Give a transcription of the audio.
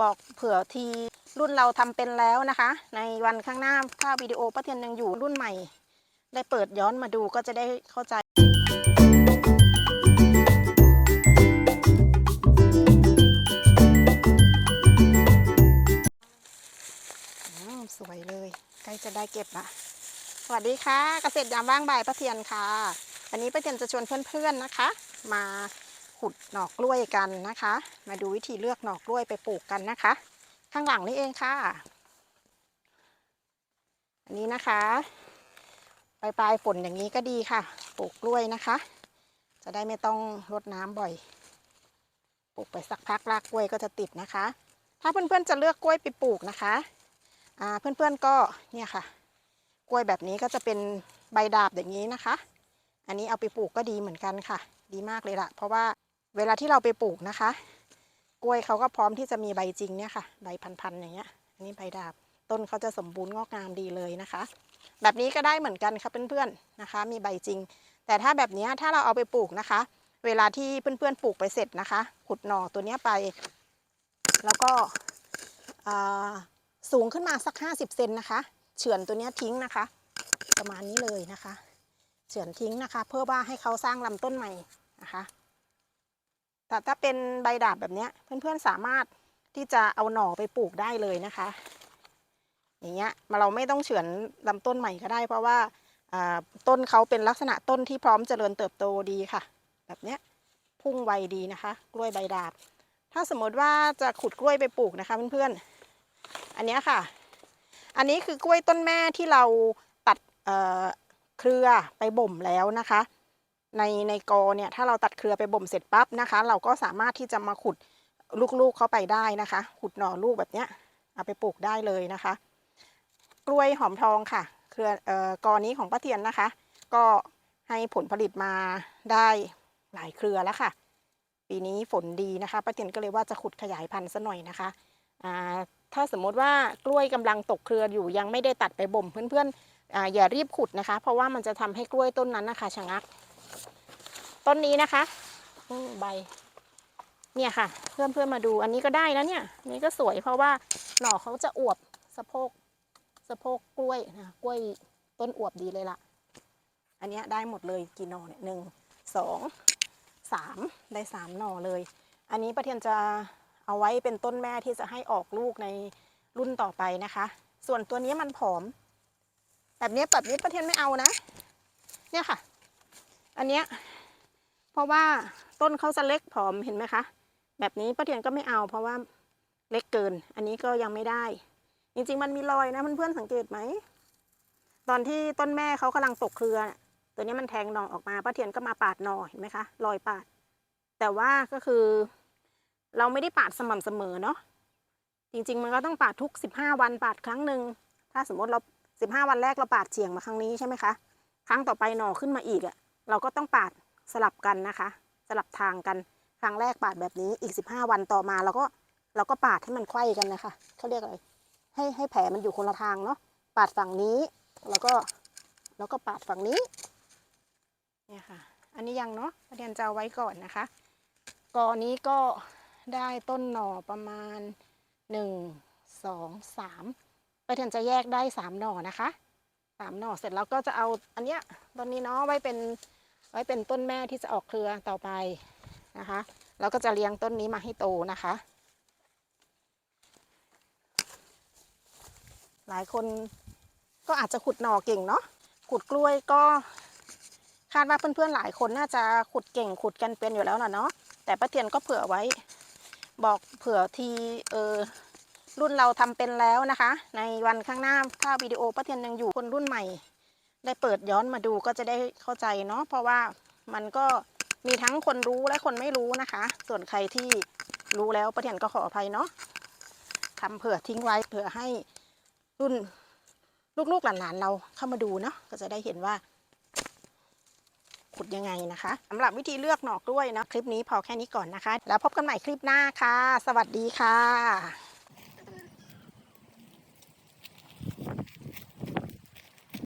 บอกเผื่อทีรุ่นเราทำเป็นแล้วนะคะ ในวันข้างหน้าถ้าวิดีโอป้าเทียนยังอยู่รุ่นใหม่ ได้เปิดย้อนมาดูก็จะได้เข้าใจสวยเลยใกล้จะได้เก็บละสวัสดีค่ะ เกษตรยามว่างบ่ายป้าเทียนค่ะ วันนี้ป้าเทียนจะชวนเพื่อนๆนะคะ มา ขุดหน่อกล้วยกันนะคะ มาดูวิธีเลือกหน่อกล้วยไปปลูกกันนะคะ ข้างหลังนี่เองค่ะ อันนี้นะคะปลายปลายฝนอย่างนี้ก็ดีค่ะ ปลูกกล้วยนะคะ จะได้ไม่ต้องรดน้ำบ่อย ปลูกไปสักพักรากกล้วยก็จะติดนะคะ ถ้าเพื่อนๆจะเลือกกล้วยไปปลูกนะคะอ่าเพื่อนๆก็เนี่ยค่ะ กล้วยแบบนี้ก็จะเป็นใบดาบอย่างนี้นะคะ อันนี้เอาไปปลูกก็ดีเหมือนกันค่ะ ดีมากเลยละเพราะว่า เวลาที่เราไปปลูกนะคะ กล้วยเขาก็พร้อมที่จะมีใบจริงเนี่ยค่ะ ใบพันๆอย่างเงี้ย อันนี้ใบดาบ ต้นเขาจะสมบูรณ์งอกงามดีเลยนะคะ แบบนี้ก็ได้เหมือนกันค่ะเพื่อนๆนะคะ มีใบจริง แต่ถ้าแบบนี้ถ้าเราเอาไปปลูกนะคะ เวลาที่เพื่อนๆปลูกไปเสร็จนะคะ ขุดหน่อตัวเนี้ยไป แล้วก็อ่าสูงขึ้นมาสัก 50 เซนนะคะ เฉือนตัวเนี้ยทิ้งนะคะ ประมาณนี้เลยนะคะ เฉือนทิ้งนะคะ เพื่อว่าให้เขาสร้างลำต้นใหม่นะคะ แต่ถ้าเป็นใบดาบแบบนี้เพื่อนๆสามารถที่จะเอาหน่อไปปลูกได้เลยนะคะ อย่างเงี้ยมาเราไม่ต้องเฉือนลำต้นใหม่ก็ได้ เพราะว่าต้นเขาเป็นลักษณะต้นที่พร้อมเจริญเติบโตดีค่ะ แบบเนี้ยพุ่งไวดีนะคะ กล้วยใบดาบ ถ้าสมมติว่าจะขุดกล้วยไปปลูกนะคะเพื่อนๆอันเนี้ยค่ะ อันนี้คือกล้วยต้นแม่ที่เราตัดเเครือไปบ่มแล้วนะคะ ในในกอเนี่ยถ้าเราตัดเครือไปบ่มเสร็จปั๊บนะคะ เราก็สามารถที่จะมาขุดลูกๆเข้าไปได้นะคะ ขุดหน่อลูกแบบเนี้ยเอาไปปลูกได้เลยนะคะ กล้วยหอมทองค่ะ เครือเอ่อกอนี้ของป้าเทียนนะคะ ก็ให้ผลผลิตมาได้หลายเครือแล้วค่ะ ปีนี้ฝนดีนะคะป้าเทียนก็เลยว่าจะขุดขยายพันธุ์ซะหน่อยนะคะอ่าถ้าสมมติว่ากล้วยกำลังตกเครืออยู่ยังไม่ได้ตัดไปบ่มเพื่อนๆอาอย่ารีบขุดนะคะ เพราะว่ามันจะทำให้กล้วยต้นนั้นนะคะชะงัก ต้นนี้นะคะใบ เนี่ยค่ะ เพื่อนเพื่อนมาดู อันนี้ก็ได้นะเนี่ยนี่ก็สวยเพราะว่าหน่อเขาจะอวบสะโพกสะโพกกล้วยนะกล้วยต้นอวบดีเลยล่ะ อันนี้ได้หมดเลยกี่หน่อเนี่ยหนึ่งสองสามได้สามหน่อเลย อันนี้ประเทียนจะเอาไว้เป็นต้นแม่ที่จะให้ออกลูกในรุ่นต่อไปนะคะ ส่วนตัวนี้มันผอม แบบนี้แบบนี้ประเทศไม่เอานะ เนี่ยค่ะ อันเนี้ย เพราะว่าต้นเขาจะเล็กผอมเห็นไหมคะ แบบนี้ป้าเทียนก็ไม่เอา เพราะว่าเล็กเกิน อันนี้ก็ยังไม่ได้ จริงๆมันมีรอยนะเพื่อนๆสังเกตไหม ตอนที่ต้นแม่เขากำลังตกเครือตัวนี้มันแทงหน่อออกมาป้าเทียนก็มาปาดหน่อเห็นไหมคะรอยปาด แต่ว่าก็คือ เราไม่ได้ปาดสม่ำเสมอเนาะจริง ๆ มันก็ต้องปาดทุก 15 วันปาดครั้งหนึ่งถ้าสมมติเรา 15 วันแรกเราปาดเฉียงมาครั้งนี้ใช่ไหมคะ ครั้งต่อไปหน่อขึ้นมาอีกอะเราก็ต้องปาด สลับกันนะคะ สลับทางกัน ครั้งแรกปาดแบบนี้อีก 15 วันต่อมาเราก็เราก็ปาดให้มันไขว้กันนะคะเขาเรียกอะไรให้ให้แผลมันอยู่คนละทางเนาะปาดฝั่งนี้แล้วก็แล้วก็ปาดฝั่งนี้เนี่ยค่ะ อันนี้ยังเนาะประเด็นจะเอาไว้ก่อนนะคะกอนี้ก็ได้ต้นหน่อประมาณหนึ่งสองสามไปเทนจะแยกได้สามหน่อนะคะสามหน่อเสร็จแล้วก็จะเอาอันเนี้ยต้นนี้เนาะไว้เป็น ไว้เป็นต้นแม่ที่จะออกเครือต่อไปนะคะแล้วก็จะเลี้ยงต้นนี้มาให้โตนะคะ หลายคนก็อาจจะขุดหน่อเก่งเนาะขุดกล้วยก็คาดว่าเพื่อนๆหลายคนน่าจะขุดเก่งขุดกันเป็นอยู่แล้วล่ะเนาะแต่ป้าเทียนก็เผื่อไว้ บอกเผื่อทีเออรุ่นเราทำเป็นแล้วนะคะ ในวันข้างหน้าถ้าวิดีโอป้าเทียนยังอยู่คนรุ่นใหม่ ได้เปิดย้อนมาดูก็จะได้เข้าใจเนาะเพราะว่ามันก็มีทั้งคนรู้และคนไม่รู้นะคะ ส่วนใครที่รู้แล้วป้าเทียนก็ขออภัยเนาะทำเผื่อทิ้งไว้เผื่อให้รุ่นลูกๆหลานๆเราเข้ามาดูเนาะก็จะได้เห็นว่า ขุดยังไงนะคะสำหรับวิธีเลือกหนอกล้วยนะคลิปนี้พอแค่นี้ก่อนนะคะ แล้วพบกันใหม่คลิปหน้าค่ะ สวัสดีค่ะ